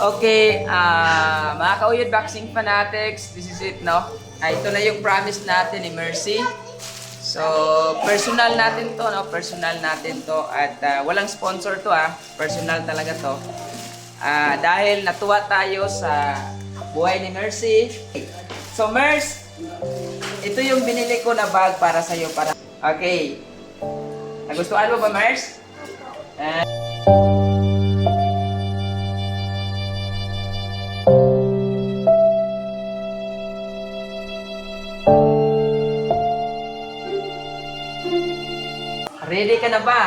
Okay, ah mga kauyod boxing fanatics, this is it, no? Ah, ito na yung promise natin ni Mercy. So, personal natin to, no? Personal natin to. At ah, walang sponsor to, ah. Personal talaga to. Ah, dahil natuwa tayo sa buhay ni Mercy. So, Mercy, ito yung binili ko na bag para sa'yo. Para... Okay. Nagustuhan mo ba, Mers? Ah, na ba?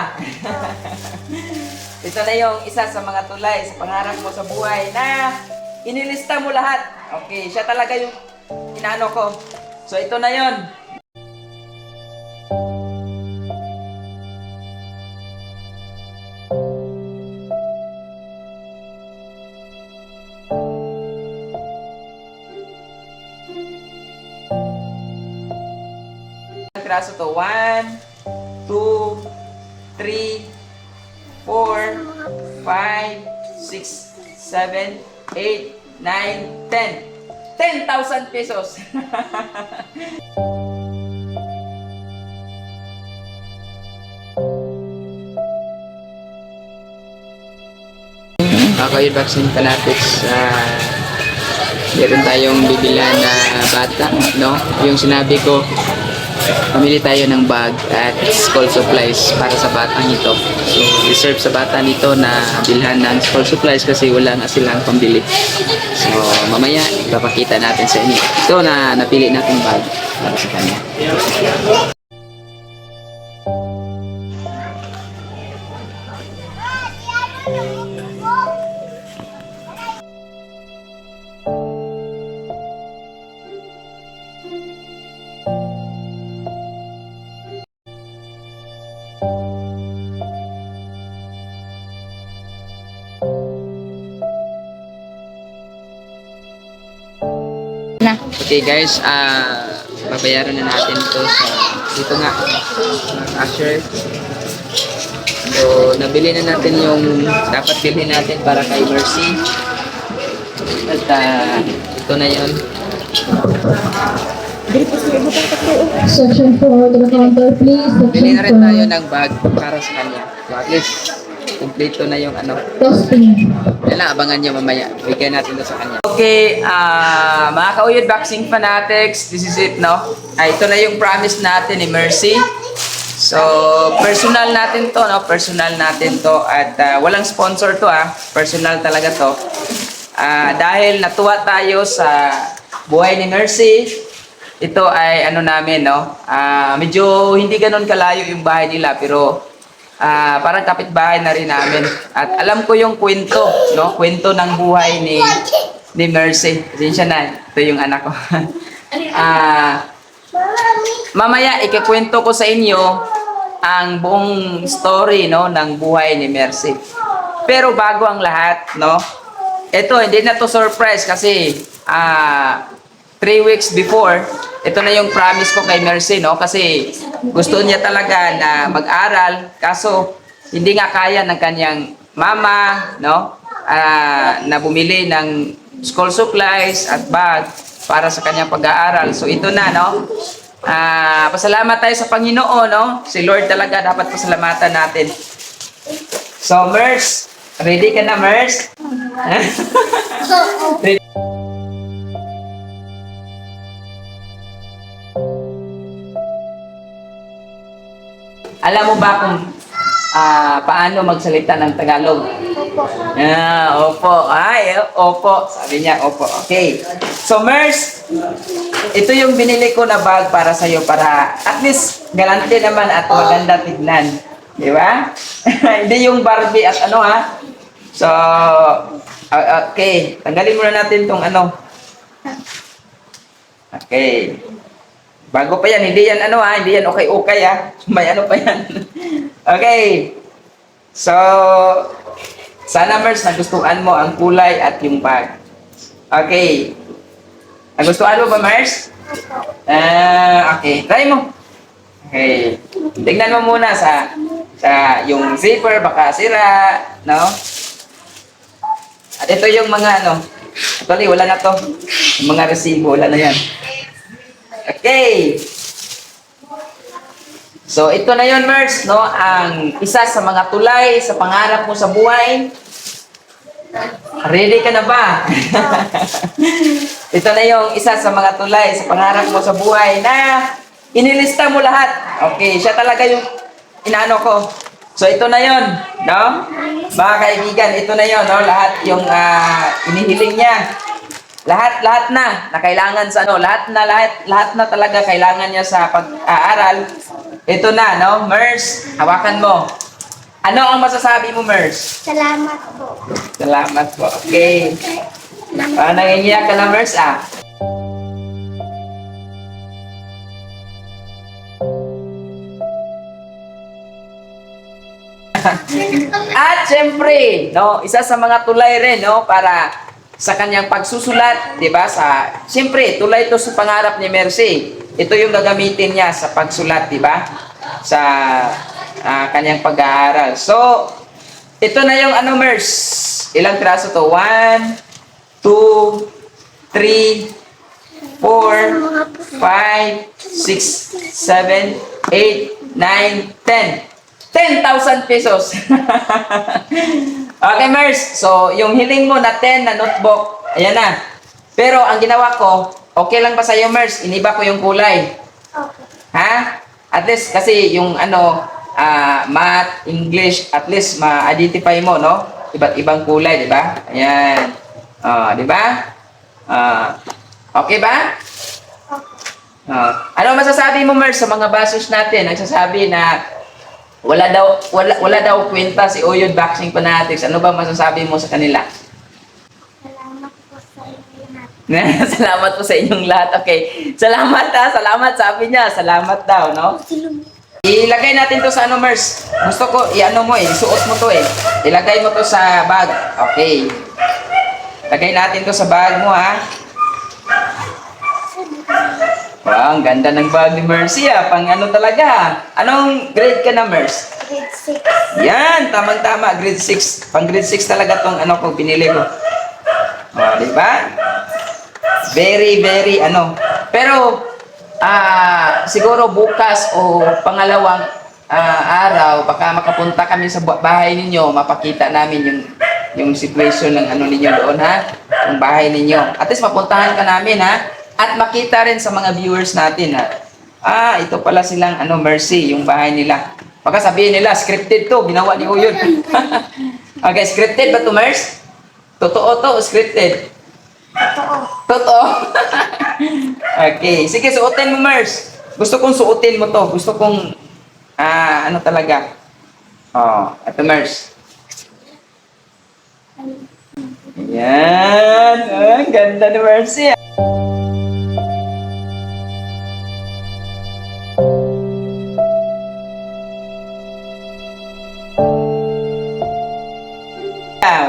Ito na yung isa sa mga tulay sa pangarap mo sa buhay na inilista mo lahat. Okay, siya talaga yung inaano ko. So ito na yon. Traso to. One, two, three, four, five, six, seven, eight, nine, ten. 10,000 pesos. Okay, vaccine fanatics. Uh, meron tayong bibilan na bata, no? Yung sinabi ko, Pamili tayo ng bag at school supplies para sa batang ito. So, reserve sa bata nito na bilhan ng school supplies kasi wala nga silang pambili. So, mamaya, ipapakita natin sa inyo. Ito na napili nating bag para sa kanya. Okay guys, ah babayaran na natin to sa dito nga cashier. So, nabili na natin yung dapat bilhin natin para kay Mercy. At ah, ito na yon. Section 4 to the counter, please. Bili na rin tayo 4. ng bag para sa kanya. So, at least, kompleto na yung ano. Costing. Yan lang, abangan nyo mamaya. Bigyan natin to sa kanya. Okay, ah mga kauyod boxing fanatics, this is it, no? Ah, ito na yung promise natin ni Mercy. So, personal natin to, no? Personal natin to. At ah, walang sponsor to, ah. Personal talaga to. Ah, dahil natuwa tayo sa buhay ni Mercy, ito ay ano namin, no? Ah, medyo hindi ganun kalayo yung bahay nila, pero ah parang kapitbahay na rin namin. At alam ko yung kwento, no? Kwento ng buhay ni ni Mercy. Pasensya na, ito yung anak ko. Ah, mamaya ikikwento ko sa inyo ang buong story, no, ng buhay ni Mercy. Pero bago ang lahat, no? Ito, hindi na to surprise kasi ah three weeks before, ito na yung promise ko kay Mercy, no? Kasi gusto niya talaga na mag-aral, kaso hindi nga kaya ng kanyang mama, no? Ah, na bumili ng school supplies at bag para sa kanyang pag-aaral. So ito na, no? Ah, pasalamat tayo sa Panginoon, no? Si Lord talaga dapat pasalamatan natin. So, Mers, ready ka na, Mers? Ready? Alam mo ba kung ah, paano magsalita ng Tagalog? Ah, opo. Ay, opo. Sabi niya, opo. Okay. So, Mers, ito yung binili ko na bag para sa'yo para at least galante naman at maganda tignan. Di ba? Hindi yung Barbie at ano ha. So, ah, okay. Tanggalin muna natin tong ano. Okay. Bago pa yan, hindi yan ano ha, hindi yan okay-okay ha. May ano pa yan. okay. So, sana Mers, nagustuhan mo ang kulay at yung bag. Okay. Nagustuhan mo ba, Mers? Ah, okay. Try mo. Okay. Tignan mo muna sa sa yung zipper baka sira, no? At ito yung mga ano. Actually, wala na to. Yung mga resibo, wala na yan. Okay. So, ito na yon Mers, no? Ang isa sa mga tulay sa pangarap mo sa buhay. Ready ka na ba? ito na yung isa sa mga tulay sa pangarap mo sa buhay na inilista mo lahat. Okay, siya talaga yung inaano ko. So, ito na yon, no? Mga kaibigan, ito na yon, no? Lahat yung ah, inihiling niya. Lahat, lahat na, na kailangan sa ano, lahat na, lahat, lahat na talaga kailangan niya sa pag-aaral. Ito na, no? Mers, hawakan mo. Ano ang masasabi mo, Mers? Salamat po. Salamat po. Okay. Ah, nangingiyak ka na, Mers, ah. At syempre, no, isa sa mga tulay rin, no, para sa kanyang pagsusulat, 'di ba? Sa syempre, tulay ito sa pangarap ni Mercy. Ito yung gagamitin niya sa pagsulat, 'di ba? Sa ah, kanyang pag-aaral. So, ito na yung ano, Mers. Ilang piraso to? 1 2 3 4 5 6 7 8 9 10 10,000 pesos. okay, Mers. So, yung hiling mo na 10 na notebook, ayan na. Pero, ang ginawa ko, okay lang ba sa'yo, Mers? Iniba ko yung kulay. Okay. Ha? At least, kasi yung ano, ah, math, English, at least ma-identify mo, no? Iba't ibang kulay, di ba? Ayan. Ah, di ba? Ah, okay ba? Ah, ano masasabi mo, Mers, sa mga basos natin? Nagsasabi na wala daw wala wala daw kwenta si Oyod Boxing Fanatics. Ano ba masasabi mo sa kanila? Salamat po sa inyo lahat. Salamat po sa inyong lahat. Okay. Salamat ha. Salamat sabi niya. Salamat daw, no? Ilagay natin to sa ano, Mers. Gusto ko, i-ano mo eh. Isuot mo to eh. Ilagay mo to sa bag. Okay. Lagay natin to sa bag mo, ha? Wow, ang ganda ng bag ni Mercy, ah. Pang ano talaga. Anong grade ka na, Mers? Grade 6. Yan, tamang-tama, grade 6. Pang grade 6 talaga tong ano ko pinili ko. O, di ba? Very, very ano. Pero, ah, siguro bukas o pangalawang ah, araw, baka makapunta kami sa bahay ninyo, mapakita namin yung yung situation ng ano ninyo doon ha, yung bahay ninyo. At least mapuntahan ka namin ha, at makita rin sa mga viewers natin ha. Ah, ito pala silang ano Mercy, yung bahay nila. Baka sabihin nila, scripted to, ginawa ni Uyod. okay, scripted ba to, Mers? Totoo to, scripted. Totoo. Totoo. okay, sige, suotin mo, Mers. Gusto kong suotin mo to. Gusto kong, ah, ano talaga. Oh, ito, Mers. Yan. Ah, ang ganda ni Mercy.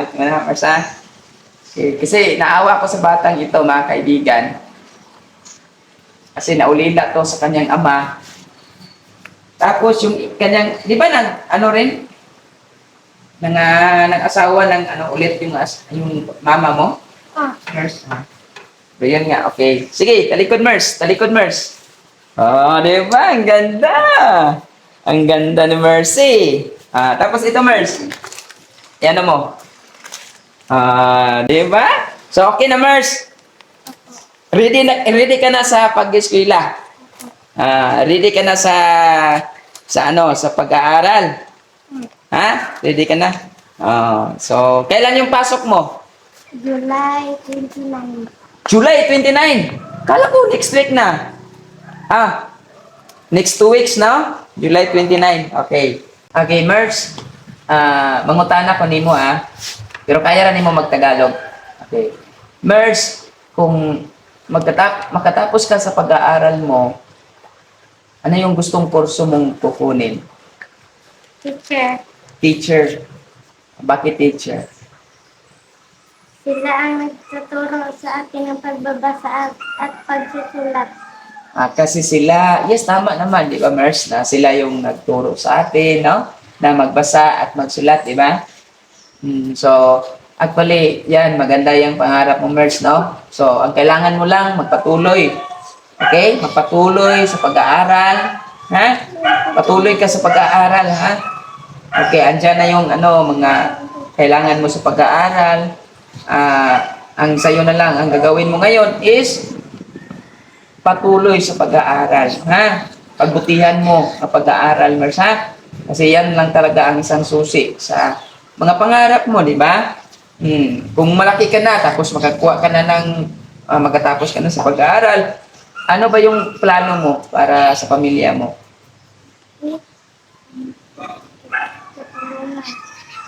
Ah. Ah, na, Mers, ah. Okay, kasi naawa ko sa batang ito, mga kaibigan. Kasi naulila to sa kanyang ama. Tapos yung kanyang, di ba nang, ano rin? Nang, ah, nag-asawa ng ano ulit yung, as, yung mama mo? Ah. Nurse. Ah. So, yun nga, okay. Sige, talikod Mers, talikod Mers. Oh, di ba? Ang ganda! Ang ganda ni Mercy. Ah, tapos ito Mers. Yan mo. Ah, di ba? So, okay na Mers. Ready na ready ka na sa pag-eskwela. Ah, ready ka na sa sa ano, sa pag-aaral. Ha? Ready ka na? Oh, so kailan yung pasok mo? July 29. July 29. Kala ko next week na. Ah, next two weeks na? July 29. Okay. Okay, Mers. Ah, mangutana ko nimo ah. Pero kaya ra nimo magtagalog. Okay. Mers, kung magkatap makatapos ka sa pag-aaral mo, ano yung gustong kurso mong kukunin? Teacher. Teacher. Bakit teacher? Sila ang nagtuturo sa atin ng pagbabasa at, at pagsusulat. Ah, kasi sila, yes, tama naman, di ba, Mers, na sila yung nagturo sa atin, no? Na magbasa at magsulat, di ba? Mm, so, Actually, yan, maganda yung pangarap mo, Mers, no? So, ang kailangan mo lang, magpatuloy. Okay? Magpatuloy sa pag-aaral. Ha? Patuloy ka sa pag-aaral, ha? Okay, andyan na yung ano, mga kailangan mo sa pag-aaral. Ah, ang sayo na lang, ang gagawin mo ngayon is patuloy sa pag-aaral, ha? Pagbutihan mo ang pag-aaral, Mers, ha? Kasi yan lang talaga ang isang susi sa mga pangarap mo, di ba? Hmm. Kung malaki ka na, tapos makakuha ka na ng, ah, magkatapos ka na sa pag-aaral, ano ba yung plano mo para sa pamilya mo?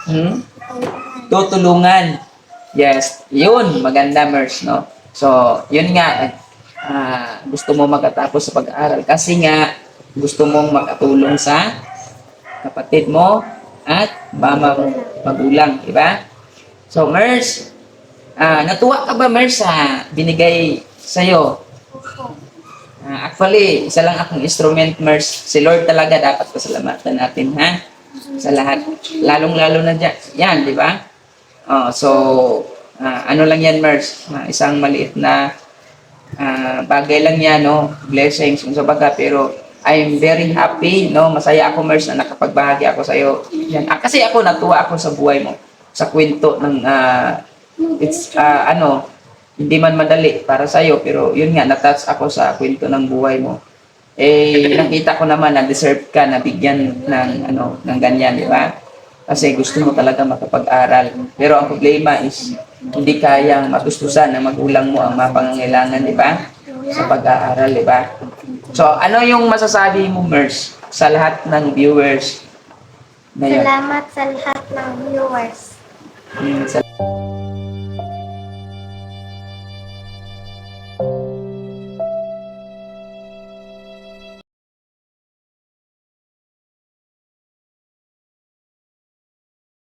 Hmm? Tutulungan. Yes, yun, maganda, Mers, no? So, yun nga, ah, gusto mo magkatapos sa pag-aaral kasi nga, gusto mong makatulong sa kapatid mo at mama magulang, di ba? So, Mers, ah, natuwa ka ba, Mers, sa binigay sa'yo? Ah, actually, isa lang akong instrument, Mers. Si Lord talaga dapat pasalamatan natin, ha? Sa lahat. Lalong-lalo na dyan. Yan, di ba? Oh, so, ah, ano lang yan, Mers? Ah, isang maliit na ah, bagay lang yan, no? Blessings, kung sa baga. Pero, I'm very happy, no? Masaya ako, Mers, na nakapagbahagi ako sa'yo. Yan. Ah, kasi ako, natuwa ako sa buhay mo. Sa kwento ng, ah, it's, ah, ano, hindi man madali para sa'yo, pero yun nga, natouch ako sa kwento ng buhay mo. Eh, nakita ko naman na deserve ka na bigyan ng, ano, ng ganyan, di ba? Kasi gusto mo talaga makapag-aral. Pero ang problema is, hindi kayang matustusan ng magulang mo ang mga pangangailangan, di ba? Sa pag-aaral, di ba? So, ano yung masasabi mo, Mers, sa lahat ng viewers na yun? Salamat sa lahat ng viewers. Mm, sa-